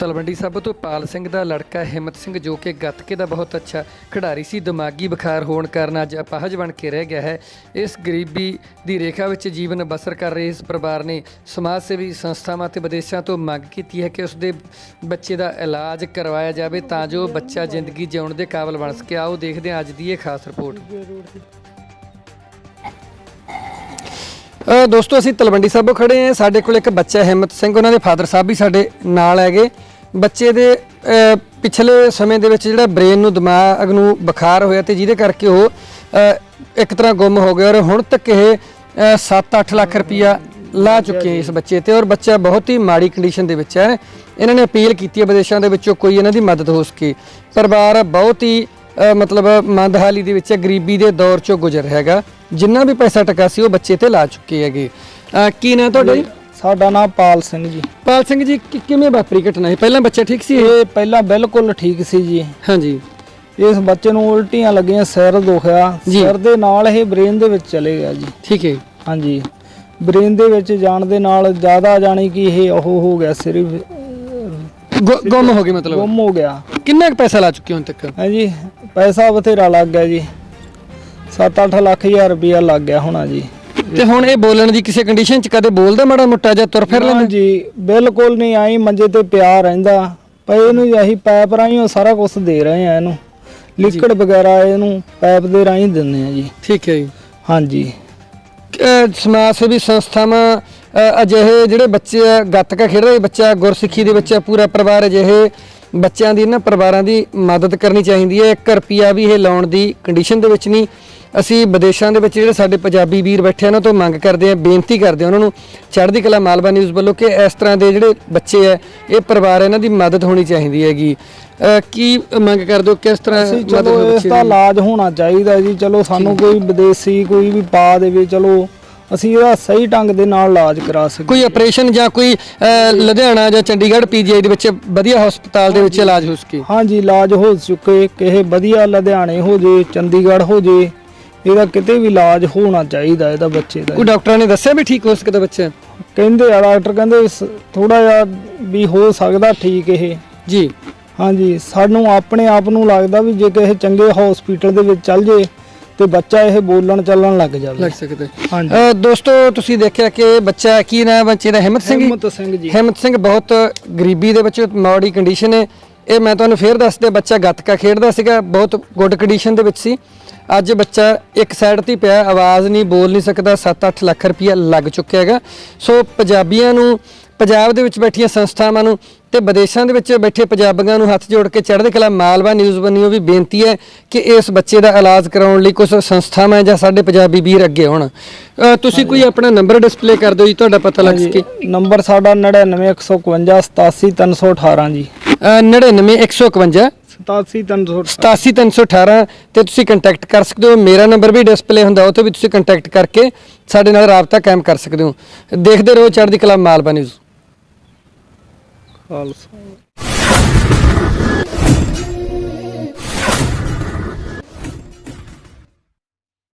ਤਲਵੰਡੀ ਸਾਬੋ ਤੋਂ ਪਾਲ ਸਿੰਘ ਦਾ ਲੜਕਾ ਹਿੰਮਤ ਸਿੰਘ ਜੋ ਕਿ ਗੱਤਕੇ ਦਾ ਬਹੁਤ ਅੱਛਾ ਖਿਡਾਰੀ ਸੀ, ਦਿਮਾਗੀ ਬੁਖਾਰ ਹੋਣ ਕਾਰਨ ਅੱਜ ਅਪਾਹਜ ਬਣ ਕੇ ਰਹਿ ਗਿਆ ਹੈ। ਇਸ ਗਰੀਬੀ ਦੀ ਰੇਖਾ ਵਿੱਚ ਜੀਵਨ ਬਸਰ ਕਰ ਰਹੇ ਇਸ ਪਰਿਵਾਰ ਨੇ ਸਮਾਜ ਸੇਵੀ ਸੰਸਥਾਵਾਂ ਅਤੇ ਵਿਦੇਸ਼ਾਂ ਤੋਂ ਮੰਗ ਕੀਤੀ ਹੈ ਕਿ ਉਸ ਦੇ ਬੱਚੇ ਦਾ ਇਲਾਜ ਕਰਵਾਇਆ ਜਾਵੇ ਤਾਂ ਜੋ ਬੱਚਾ ਜ਼ਿੰਦਗੀ ਜਿਉਣ ਦੇ ਕਾਬਿਲ ਬਣ ਸਕੇ। ਆਓ ਦੇਖਦੇ ਹਾਂ ਅੱਜ ਦੀ ਇਹ ਖਾਸ ਰਿਪੋਰਟ। ਦੋਸਤੋ, ਅਸੀਂ ਤਲਵੰਡੀ ਸਾਬੋ ਖੜੇ ਹਾਂ। ਸਾਡੇ ਕੋਲ ਇੱਕ ਬੱਚਾ ਹਿੰਮਤ ਸਿੰਘ। ਉਹਨਾਂ ਦੇ ਫਾਦਰ ਸਾਹਿਬ ਵੀ ਸਾਡੇ ਨਾਲ ਹੈਗੇ। ਬੱਚੇ ਦੇ ਪਿਛਲੇ ਸਮੇਂ ਦੇ ਵਿੱਚ ਜਿਹੜਾ ਬ੍ਰੇਨ ਨੂੰ ਦਿਮਾਗ ਨੂੰ ਬੁਖਾਰ ਹੋਇਆ ਤੇ ਜਿਹਦੇ ਕਰਕੇ ਉਹ ਇੱਕ ਤਰ੍ਹਾਂ ਗੁੰਮ ਹੋ ਗਿਆ ਔਰ ਹੁਣ ਤੱਕ ਇਹ 7-8 ਲੱਖ ਰੁਪਇਆ ਲਾ ਚੁੱਕੇ ਇਸ ਬੱਚੇ ਤੇ ਔਰ ਬੱਚਾ ਬਹੁਤ ਹੀ ਮਾੜੀ ਕੰਡੀਸ਼ਨ ਦੇ ਵਿੱਚ ਹੈ। ਇਹਨਾਂ ਨੇ ਅਪੀਲ ਕੀਤੀ ਹੈ ਵਿਦੇਸ਼ਾਂ ਦੇ ਵਿੱਚੋਂ ਕੋਈ ਇਹਨਾਂ ਦੀ ਮਦਦ ਹੋ ਸਕੇ। ਪਰਿਵਾਰ ਬਹੁਤ ਹੀ ਮਤਲਬ ਮੰਦਹਾਲੀ ਦੇ ਵਿੱਚ ਹੈ, ਗਰੀਬੀ ਦੇ ਦੌਰ ਚੋਂ ਗੁਜ਼ਰ ਹੈਗਾ। ਜਿੰਨਾ ਵੀ ਪੈਸਾ ਟਕਾ ਸੀ ਉਹ ਬੱਚੇ ਤੇ ਲਾ ਚੁੱਕੇ ਹੈਗੇ। ਕੀ ਨਾਂ ਤੁਹਾਡਾ ਸਾਡਾ ਨਾਮ ਪਾਲ ਸਿੰਘ ਜੀ। ਪਾਲ ਸਿੰਘ ਜੀ ਕਿ- ਕਿਵੇਂ ਵਾਪਰੀ ਘਟਨਾ ਹੈ ਪਹਿਲਾਂ ਬੱਚਾ ਠੀਕ ਸੀ ਇਹ? ਇਹ ਪਹਿਲਾਂ ਬਿਲਕੁਲ ਠੀਕ ਸੀ ਜੀ। ਹਾਂਜੀ। ਇਸ ਬੱਚੇ ਨੂੰ ਉਲਟੀਆਂ ਲੱਗੀਆਂ ਸਿਰ ਦੁਖਿਆ। ਜੀ। ਸਿਰ ਦੇ ਨਾਲ ਇਹ ਬ੍ਰੇਨ ਦੇ ਵਿੱਚ ਚਲੇ ਗਿਆ ਜੀ। ਠੀਕ ਹੈ। ਹਾਂਜੀ। ਬ੍ਰੇਨ ਦੇ ਵਿੱਚ ਜਾਣ ਦੇ ਨਾਲ ਜ਼ਿਆਦਾ ਜਾਣੀ ਕਿ ਇਹ ਉਹ ਹੋ ਗਿਆ ਸਿਰਫ ਗੁ- ਗੁੰਮ ਹੋ ਗਏ ਮਤਲਬ। ਗੁੰਮ ਹੋ ਗਿਆ। ਕਿੰਨਾ ਕੁ ਪੈਸਾ ਲਾ ਚੁੱਕੇ ਹੋ ਹੁਣ ਤੱਕ? ਹਾਂਜੀ ਪੈਸਾ ਬਥੇਰਾ ਲੱਗ ਗਿਆ ਜੀ। 7-8 ਲੱਖ ਹਜ਼ਾਰ ਰੁਪਇਆ ਲੱਗ ਗਿਆ ਹੋਣਾ ਜੀ। ਤੇ ਹੁਣ ਇਹ ਬੋਲਣ ਦੀ ਕਿਸੇ ਕੰਡੀਸ਼ਨ ਚ ਕਦੇ ਬੋਲਦਾ ਮਾੜਾ ਮੋਟਾ ਜਾਂ ਤੁਰ ਫਿਰ ਲੈਂਦਾ? ਜੀ ਬਿਲਕੁਲ ਨਹੀਂ ਆਈ ਮੰਜੇ ਤੇ ਪਿਆ ਰਹਿੰਦਾ। ਪਏ ਨੂੰ ਅਸੀਂ ਪੈਪ ਰਾਹੀਂ ਉਹ ਸਾਰਾ ਕੁਝ ਦੇ ਰਹੇ ਆ ਇਹਨੂੰ। ਲਿਕਵਿਡ ਵਗੈਰਾ ਇਹਨੂੰ ਪੈਪ ਦੇ ਰਾਹੀਂ ਦਿੰਦੇ ਆ ਜੀ। ਠੀਕ ਹੈ ਜੀ। ਹਾਂਜੀ। ਸਮਾਜ ਸੇਵੀ ਸੰਸਥਾਵਾਂ ਅਜਿਹੇ ਜਿਹੜੇ ਬੱਚੇ ਆ ਗੱਤਕਾ ਖੇਡ ਰਹੇ ਬੱਚਾ ਗੁਰਸਿੱਖੀ ਦੇ ਆ, ਪੂਰਾ ਪਰਿਵਾਰ ਅਜਿਹੇ ਬੱਚਿਆਂ ਦੀ ਨਾ ਪਰਿਵਾਰਾਂ ਦੀ ਮਦਦ ਕਰਨੀ ਚਾਹੀਦੀ ਹੈ। 1 ਰੁਪਿਆ ਵੀ ਇਹ ਲਾਉਣ ਦੀ ਕੰਡੀਸ਼ਨ ਦੇ ਵਿੱਚ ਨਹੀਂ। ਅਸੀਂ ਵਿਦੇਸ਼ਾਂ ਦੇ ਵਿੱਚ ਜਿਹੜੇ ਸਾਡੇ ਪੰਜਾਬੀ ਵੀਰ ਬੈਠੇ ਆ ਉਹਨਾਂ ਤੋਂ ਮੰਗ ਕਰਦੇ ਆ ਬੇਨਤੀ ਕਰਦੇ ਆ ਉਹਨਾਂ ਨੂੰ ਚੜ੍ਹਦੀ ਕਲਾ ਮਾਲਵਾ ਨਿਊਜ਼ ਵੱਲੋਂ ਕਿ ਇਸ ਤਰ੍ਹਾਂ ਦੇ ਜਿਹੜੇ ਬੱਚੇ ਆ ਇਹ ਪਰਿਵਾਰ ਇਹਨਾਂ ਦੀ ਮਦਦ ਹੋਣੀ ਚਾਹੀਦੀ ਹੈਗੀ। ਕੀ ਮੰਗ ਕਰਦੇ ਹੋ ਕਿਸ ਤਰ੍ਹਾਂ ਮਦਦ ਚਲੋ ਹੋ ਇਸ ਦਾ? ਇਲਾਜ ਹੋਣਾ ਚਾਹੀਦਾ ਜੀ ਚਲੋ ਸਾਨੂੰ ਕੋਈ ਵਿਦੇਸੀ ਕੋਈ ਵੀ ਪਾ ਦੇਵੇ ਚਲੋ ਅਸੀਂ ਇਹਦਾ ਸਹੀ ਢੰਗ ਦੇ ਨਾਲ ਇਲਾਜ ਕਰਾ ਸਕੀਏ। ਕੋਈ ਆਪਰੇਸ਼ਨ ਜਾਂ ਕੋਈ ਲੁਧਿਆਣਾ ਜਾਂ ਚੰਡੀਗੜ੍ਹ ਪੀਜੀਆਈ ਦੇ ਵਿੱਚ ਵਧੀਆ ਹਸਪਤਾਲ ਦੇ ਵਿੱਚ ਇਲਾਜ ਹੋ ਸਕੇ? ਹਾਂਜੀ ਇਲਾਜ ਹੋ ਚੁੱਕੇ ਕਿਸੇ ਵਧੀਆ ਲੁਧਿਆਣੇ ਹੋ ਜੇ ਚੰਡੀਗੜ੍ਹ ਹੋ ਜੇ ਇਹਦਾ ਕਿਤੇ ਵੀ ਇਲਾਜ ਹੋਣਾ ਚਾਹੀਦਾ ਇਹਦਾ ਬੱਚੇ ਦਾ। ਕੋਈ ਡਾਕਟਰਾਂ ਨੇ ਦੱਸਿਆ ਵੀ ਠੀਕ ਹੋ ਸਕਦਾ ਬੱਚਾ? ਕਹਿੰਦੇ ਆ ਡਾਕਟਰ ਕਹਿੰਦੇ ਥੋੜਾ ਜਿਹਾ ਵੀ ਹੋ ਸਕਦਾ ਠੀਕ ਇਹ। ਜੀ। ਹਾਂਜੀ ਸਾਨੂੰ ਆਪਣੇ ਆਪ ਨੂੰ ਲੱਗਦਾ ਵੀ ਜੇ ਕਿਸੇ ਚੰਗੇ ਹਸਪੀਟਲ ਦੇ ਵਿੱਚ ਚੱਲ ਜੇ ਤੇ ਬੱਚਾ ਇਹ ਬੋਲਣ ਚੱਲਣ ਲੱਗ ਜਾਵੇ। ਲੱਗ ਸਕਦਾ ਹਾਂਜੀ। ਦੋਸਤੋ ਤੁਸੀਂ ਦੇਖਿਆ ਕਿ ਬੱਚਾ ਕੀ ਨਾਮ ਹੈ? ਬੱਚੇ ਦਾ ਹਿੰਮਤ ਸਿੰਘ? ਹਿੰਮਤ ਸਿੰਘ ਜੀ। ਹਿੰਮਤ ਸਿੰਘ ਬਹੁਤ ਗਰੀਬੀ ਦੇ ਵਿੱਚ ਮਾੜੀ ਕੰਡੀਸ਼ਨ ਹੈ। ਇਹ ਮੈਂ ਤੁਹਾਨੂੰ ਫੇਰ ਦੱਸਦੇ ਬੱਚਾ ਗੱਤਕਾ ਖੇਡਦਾ ਸੀਗਾ ਬਹੁਤ ਗੁੱਡ ਕੰਡੀਸ਼ਨ ਦੇ ਵਿੱਚ ਸੀ। ਅੱਜ ਬੱਚਾ ਇੱਕ ਸਾਈਡ ਤੇ ਪਿਆ ਆਵਾਜ਼ ਨਹੀਂ ਬੋਲ ਨਹੀਂ ਸਕਦਾ 7-8 ਲੱਖ ਰੁਪਇਆ ਲੱਗ ਚੁੱਕਿਆ ਹੈਗਾ। ਸੋ ਪੰਜਾਬੀਆਂ ਨੂੰ ਪੰਜਾਬ ਦੇ ਵਿੱਚ ਬੈਠੀਆਂ ਸੰਸਥਾਵਾਂ ਨੂੰ ਤੇ ਵਿਦੇਸ਼ਾਂ ਦੇ ਵਿੱਚ ਬੈਠੇ ਪੰਜਾਬੀਆਂ ਨੂੰ ਹੱਥ ਜੋੜ ਕੇ ਚੜ੍ਹਦੇ ਕਲਾ ਮਾਲਵਾ ਨਿਊਜ਼ ਬੰਨਿਓ ਵੀ ਬੇਨਤੀ ਹੈ ਕਿ ਇਸ ਬੱਚੇ ਦਾ ਇਲਾਜ ਕਰਾਉਣ ਲਈ ਕੁਝ ਸੰਸਥਾਵਾਂ ਜਾਂ ਸਾਡੇ ਪੰਜਾਬੀ ਵੀਰ ਅੱਗੇ ਹੋਣ। ਅ, ਤੁਸੀਂ ਕੋਈ ਆਪਣਾ ਨੰਬਰ ਡਿਸਪਲੇ ਕਰ ਦਿਓ ਜੀ ਤੁਹਾਡਾ ਪਤਾ ਲੱਗ ਸਕੇ। ਨੰਬਰ ਸਾਡਾ 99151 ਜੀ। ਅ, 99151 87318 87318 ਤੇ ਤੁਸੀਂ ਕੰਟੈਕਟ ਕਰ ਸਕਦੇ ਹੋ। ਮੇਰਾ ਨੰਬਰ ਵੀ ਡਿਸਪਲੇ ਹੁੰਦਾ ਉੱਥੇ ਵੀ ਤੁਸੀਂ ਕੰਟੈਕਟ ਕਰਕੇ ਸਾਡੇ ਨਾਲ ਰਾਬਤਾ ਕਾਇਮ ਕਰ ਸਕਦੇ ਹੋ। ਦੇਖਦੇ ਰਹੋ, ਚੜ੍ਹਦੀ ਕਲਾ ਮਾਲਵਾ ਨਿਊਜ਼ ਖਾਲਸਾ।